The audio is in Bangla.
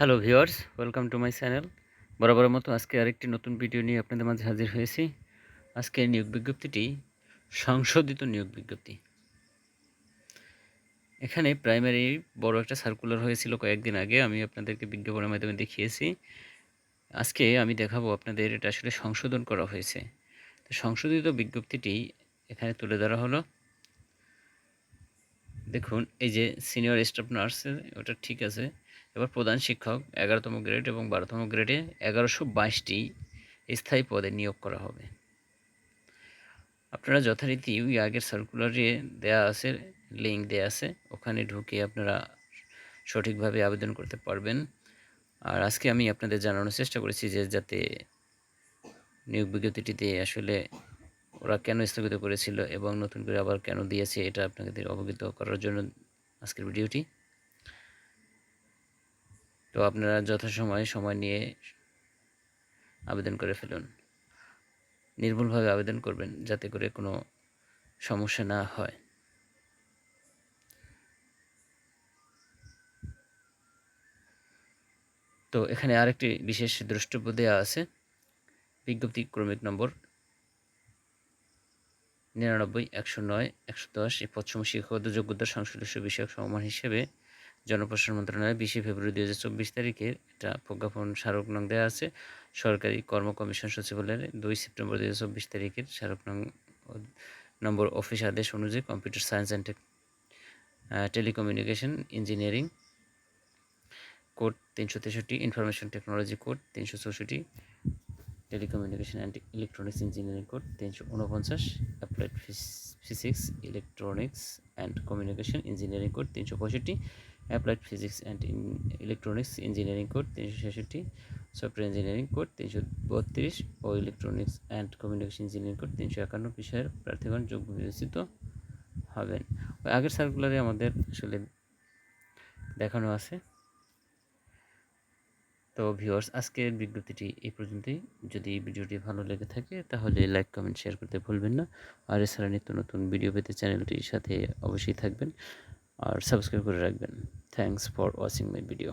Hello viewers welcome to my channel বরাবরের মতো আজকে আরেকটি নতুন ভিডিও নিয়ে আপনাদের মাঝে হাজির হয়েছি। আজকে নিয়োগ বিজ্ঞপ্তিটি সংশোধিত নিয়োগ বিজ্ঞপ্তি। এখানে প্রাইমারি বড় একটা সার্কুলার হয়েছিল কয়েকদিন আগে, আমি আপনাদেরকে বিজ্ঞাপনের মাধ্যমে দেখিয়েছি। আজকে আমি দেখাবো আপনাদের এটা আসলে সংশোধন করা হয়েছে। তো সংশোধিত বিজ্ঞপ্তিটি এখানে তুলে ধরা হলো। দেখুন, এই যে সিনিয়র স্টাফ নার্স ওটা ঠিক আছে। এবার প্রধান শিক্ষক, এগারোতম গ্রেড এবং বারোতম গ্রেডে এগারোশো বাইশটি স্থায়ী পদে নিয়োগ করা হবে। আপনারা যথারীতি ওই আগের সার্কুলারে দেয়া আছে লিঙ্ক দেয়া আছে, ওখানে ঢুকে আপনারা সঠিকভাবে আবেদন করতে পারবেন। আর আজকে আমি আপনাদের জানানোর চেষ্টা করেছি যে যাতে নিয়োগ বিজ্ঞপ্তিটিতে আসলে কেন স্থগিত করেছিল এবং নতুন করে আবার কেন দিয়েছে, এটা আপনাদের অবগত করার জন্য আজকের ভিডিওটি। তো আপনারা যথাসময়ে সময় নিয়ে আবেদন করে ফেলুন। নির্ভুলভাবে আবেদন করবেন যাতে করে কোনো সমস্যা না হয়। তো এখানে আরেকটি বিশেষ দ্রষ্টব্য দেওয়া আছে। বিজ্ঞপ্তি ক্রমিক নম্বর নিরানব্বই, একশো নয়, একশো দশ এই পশ্চিম শিক্ষাগত যোগ্যতা সংশ্লিষ্ট বিষয়ক সমমান হিসেবে জনপ্রশাসন মন্ত্রণালয় বিশে ফেব্রুয়ারি দু হাজার চব্বিশ তারিখের এটা প্রজ্ঞাপন স্মারক নং দেওয়া আছে। সরকারি কর্ম কমিশন সচিবালয়ের দুই সেপ্টেম্বর দু হাজার চব্বিশ তারিখের স্মারক নং নম্বর অফিস আদেশ অনুযায়ী computer science and telecommunication engineering code তিনশো তেষট্টি, ইনফরমেশন টেকনোলজি কোড তিনশো চৌষট্টি telecommunication and electronics engineering code তিনশো উনপঞ্চাশ applied physics electronics and communication engineering code তিনশো পঁয়ষট্টি applied physics and electronics engineering code তিনশো ছেষট্টি সফটওয়্যার ইঞ্জিনিয়ারিং কোড তিনশো বত্রিশ ও electronics and communication engineering code তিনশো একান্ন। বিষয়ের প্রার্থীগণ যোগ্য বিবেচিত হবেন। আগের সার্কুলারে আমাদের আসলে দেখানো আছে। তো ভিউয়ার্স, আজকের বিজ্ঞপ্তিটি এই পর্যন্তই। যদি ভিডিওটি ভালো লেগে থাকে, তাহলে লাইক, কমেন্ট, শেয়ার করতে ভুলবেন না। আর এছাড়া নিত্য নতুন ভিডিও পেতে চ্যানেলটির সাথে অবশ্যই থাকবেন। আর সাবস্ক্রাইব করে রাখবেন। Thanks for watching my video.